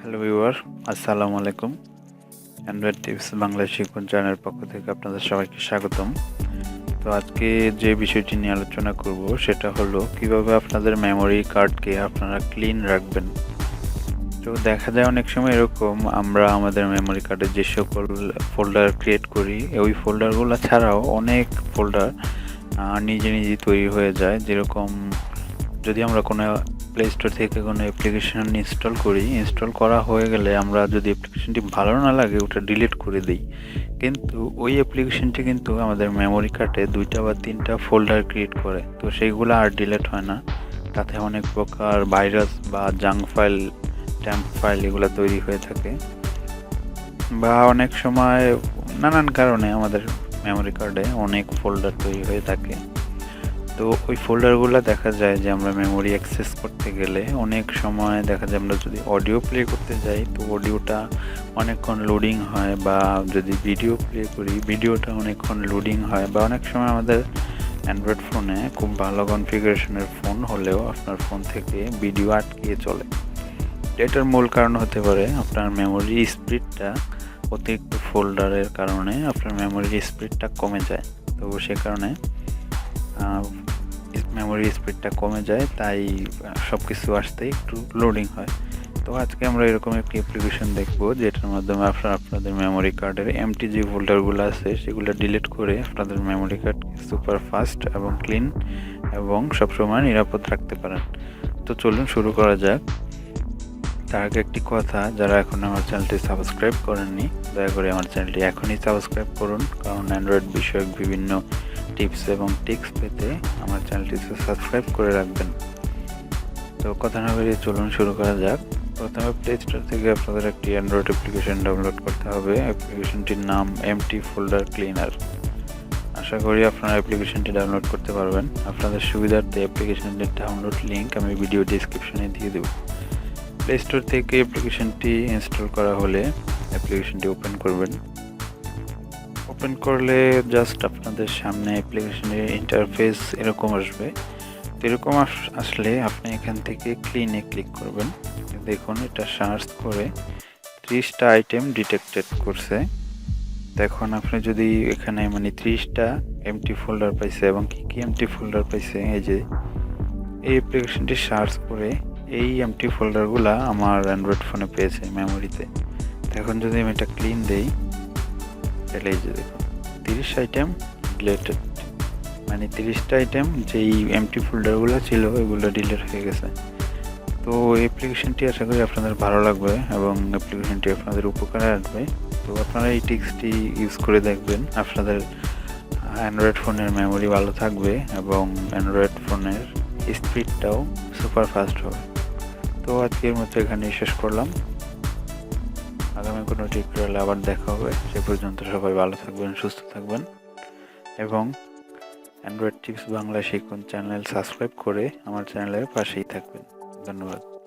Hello viewer আসসালামু আলাইকুম Android tips Bangla শিখুন চ্যানেলের পক্ষ থেকে আপনাদের সবাইকে স্বাগতম। তো আজকে যে বিষয়টি নিয়ে আলোচনা করব, সেটা হলো কীভাবে আপনাদের মেমোরি কার্ডকে আপনারা ক্লিন রাখবেন। তো দেখা যায় অনেক সময় এরকম, আমরা আমাদের মেমোরি কার্ডে যে সকল ফোল্ডার ক্রিয়েট করি, ওই ফোল্ডারগুলো ছাড়াও অনেক ফোল্ডার নিজে নিজে তৈরি হয়ে যায়। যেরকম যদি আমরা কোনো প্লে স্টোর থেকে কোনো অ্যাপ্লিকেশন ইনস্টল করি ইনস্টল করা হয়ে গেলে আমরা যদি অ্যাপ্লিকেশনটি ভালো না লাগে, ওটা ডিলিট করে দিই। কিন্তু ওই অ্যাপ্লিকেশনটি কিন্তু আমাদের মেমোরি কার্ডে দুইটা বা তিনটা ফোল্ডার ক্রিয়েট করে। তো সেইগুলো আর ডিলিট হয় না। তাতে অনেক প্রকার ভাইরাস বা জাঙ্ক ফাইল ট্যাম্প ফাইল এগুলো তৈরি হয়ে থাকে। বা অনেক সময় নানান কারণে আমাদের মেমোরি কার্ডে অনেক ফোল্ডার তৈরি হয়ে থাকে। তো ওই ফোল্ডারগুলো দেখা যায় যে আমরা মেমোরি অ্যাক্সেস করতে গেলে অনেক সময় দেখা যায় আমরা যদি অডিও প্লে করতে যাই, তো অডিওটা অনেকক্ষণ লোডিং হয় বা যদি ভিডিও প্লে করি ভিডিওটা অনেকক্ষণ লোডিং হয় বা অনেক সময় আমাদের অ্যান্ড্রয়েড ফোনে খুব ভালো কনফিগারেশনের ফোন হলেও আপনার ফোন থেকে ভিডিও আটকিয়ে চলে। এটার মূল কারণ হতে পারে আপনার মেমোরি স্পিডটা অতিরিক্ত ফোল্ডারের কারণে আপনার মেমোরির স্পিডটা কমে যায়। তো সে কারণে মেমোরি স্পিডটা কমে যায়, তাই সব কিছু আসতে একটু লোডিং হয়। তো আজকে আমরা এরকম একটি অ্যাপ্লিকেশন দেখব, যেটার মাধ্যমে আপনারা আপনাদের মেমোরি কার্ডের এমটি যে ফোল্ডারগুলো আছে, সেগুলো ডিলিট করে আপনাদের মেমোরি কার্ড সুপার ফাস্ট এবং ক্লিন এবং সবসময় নিরাপদ রাখতে পারেন। তো চলুন শুরু করা যাক। তার আগে একটি কথা, যারা এখন আমার চ্যানেলটি সাবস্ক্রাইব করেননি, দয়া করে আমার চ্যানেলটি এখনই সাবস্ক্রাইব করুন, কারণ অ্যান্ড্রয়েড বিষয়ক বিভিন্ন টিপস এবং টিক্স পেতে আমার চ্যানেলটি সাবস্ক্রাইব করে রাখবেন। তো কথা না বেরিয়ে চলুন শুরু করা যাক। প্রথমে প্লে স্টোর থেকে আপনাদের একটি অ্যান্ড্রয়েড অ্যাপ্লিকেশন ডাউনলোড করতে হবে। অ্যাপ্লিকেশনটির নাম এমটি ফোল্ডার ক্লিনার আশা করি আপনারা অ্যাপ্লিকেশনটি ডাউনলোড করতে পারবেন। আপনাদের সুবিধার্থে অ্যাপ্লিকেশনটির ডাউনলোড লিঙ্ক আমি ভিডিও ডিসক্রিপশনে দিয়ে দেবো। প্লে স্টোর থেকে অ্যাপ্লিকেশনটি ইনস্টল করা হলে অ্যাপ্লিকেশনটি ওপেন করবেন। ওপেন করলে জাস্ট আপনাদের সামনে অ্যাপ্লিকেশনের ইন্টারফেস এরকম আসবে। এরকম আসলে আপনি এখান থেকে ক্লিনে ক্লিক করবেন। দেখুন, এটা সার্চ করে ত্রিশটা আইটেম ডিটেক্টেড করছে। এখন আপনি যদি এখানে মানে ত্রিশটা এমটি ফোল্ডার পাইছে এবং কী কী এমটি ফোল্ডার পাইছে, এই যে এই অ্যাপ্লিকেশনটি সার্চ করে এই এমটি ফোল্ডারগুলো আমার অ্যান্ড্রয়েড ফোনে পেয়েছে মেমোরিতে এখন যদি আমি এটা ক্লিন দেই তাহলে এই যে দেখুন, তিরিশ আইটেম ডিলেটেড মানে তিরিশটা আইটেম যেই এমটি ফোল্ডারগুলো ছিল, ওইগুলো ডিলেট হয়ে গেছে। তো অ্যাপ্লিকেশনটি আশা করি আপনাদের ভালো লাগবে এবং অ্যাপ্লিকেশনটি আপনাদের উপকারে আসবে। তো আপনারা এই টিক্সটি ইউজ করে দেখবেন। আপনাদের অ্যান্ড্রয়েড ফোনের মেমোরি ভালো থাকবে এবং অ্যান্ড্রয়েড ফোনের স্পিডটাও সুপার ফাস্ট হবে। তো আজকের মতো এখানে শেষ করলাম। আগামী কোনো টিউটোরিয়ালে আবার দেখা হবে। সে পর্যন্ত সবাই ভালো থাকবেন, সুস্থ থাকবেন এবং অ্যান্ড্রয়েড টিপস বাংলা শিখুন চ্যানেল সাবস্ক্রাইব করে আমার চ্যানেলের পাশেই থাকবেন। ধন্যবাদ।